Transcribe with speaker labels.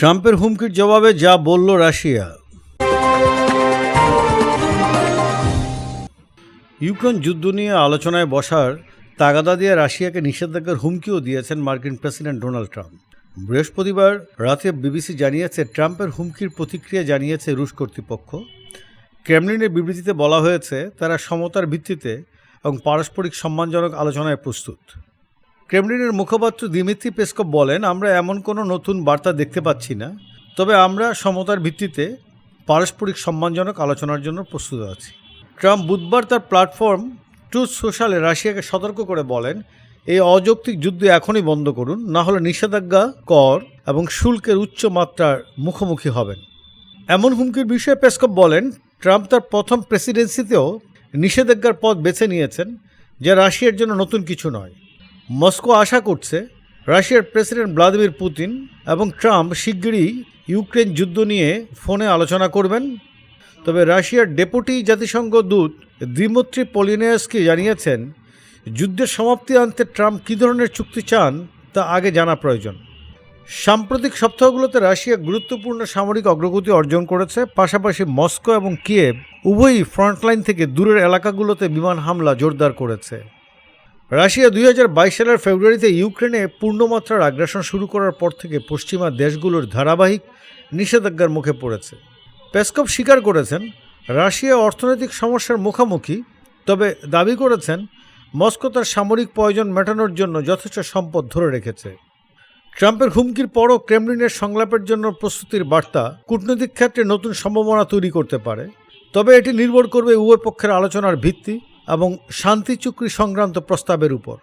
Speaker 1: ট্রাম্পের হুমকির জবাবে যা বলল রাশিয়া। ইউক্রেন যুদ্ধ নিয়ে আলোচনায় বসার তাগাদা দিয়ে রাশিয়াকে নিষেধাজ্ঞার হুমকিও দিয়েছেন মার্কিন প্রেসিডেন্ট ডোনাল্ড ট্রাম্প। বৃহস্পতিবার রাতে বিবিসি জানিয়েছে, ট্রাম্পের হুমকির প্রতিক্রিয়া জানিয়েছে রুশ কর্তৃপক্ষ। ক্রেমলিনের বিবৃতিতে বলা হয়েছে, তারা সমতার ভিত্তিতে এবং পারস্পরিক সম্মানজনক আলোচনায় প্রস্তুত। ক্রেমলিনের মুখপাত্র দিমিত্রি পেসকপ বলেন, আমরা এমন কোনো নতুন বার্তা দেখতে পাচ্ছি না। তবে আমরা সমতার ভিত্তিতে পারস্পরিক সম্মানজনক আলোচনার জন্য প্রস্তুত আছি। ট্রাম্প বুধবার তার প্ল্যাটফর্ম ট্রুথ সোশ্যালে রাশিয়াকে সতর্ক করে বলেন, এই অযৌক্তিক যুদ্ধ এখনই বন্ধ করুন, না হলে নিষেধাজ্ঞা, কর এবং শুল্কের উচ্চ মাত্রার মুখোমুখি হবেন। এমন হুমকির বিষয়ে পেসকপ বলেন, ট্রাম্প তার প্রথম প্রেসিডেন্সিতেও নিষেধাজ্ঞার পথ বেছে নিয়েছেন, যা রাশিয়ার জন্য নতুন কিছু নয়। মস্কো আশা করছে রাশিয়ার প্রেসিডেন্ট ভ্লাদিমির পুতিন এবং ট্রাম্প শিগগিরই ইউক্রেন যুদ্ধ নিয়ে ফোনে আলোচনা করবেন। তবে রাশিয়ার ডেপুটি জাতিসংঘ দূত দ্বিমত্রী পলিনেয়াসকে জানিয়েছেন, যুদ্ধের সমাপ্তি আনতে ট্রাম্প কী ধরনের চুক্তি চান তা আগে জানা প্রয়োজন। সাম্প্রতিক সপ্তাহগুলোতে রাশিয়া গুরুত্বপূর্ণ সামরিক অগ্রগতি অর্জন করেছে, পাশাপাশি মস্কো এবং কিয়েভ উভয়ই ফ্রন্টলাইন থেকে দূরের এলাকাগুলোতে বিমান হামলা জোরদার করেছে। রাশিয়া দুই হাজার বাইশ সালের ফেব্রুয়ারিতে ইউক্রেনে পূর্ণমাত্রার আগ্রাসন শুরু করার পর থেকে পশ্চিমা দেশগুলোর ধারাবাহিক নিষেধাজ্ঞার মুখে পড়েছে। পেসকপ স্বীকার করেছেন, রাশিয়া অর্থনৈতিক সমস্যার মুখোমুখি, তবে দাবি করেছেন, মস্কো তার সামরিক প্রয়োজন মেটানোর জন্য যথেষ্ট সম্পদ ধরে রেখেছে। ট্রাম্পের হুমকির পরও ক্রেমলিনের সংলাপের জন্য প্রস্তুতির বার্তা কূটনৈতিক ক্ষেত্রে নতুন সম্ভাবনা তৈরি করতে পারে। তবে এটি নির্ভর করবে উভয় পক্ষের আলোচনার ভিত্তি। এবং শান্তি চুক্তি সংক্রান্ত প্রস্তাবের উপর।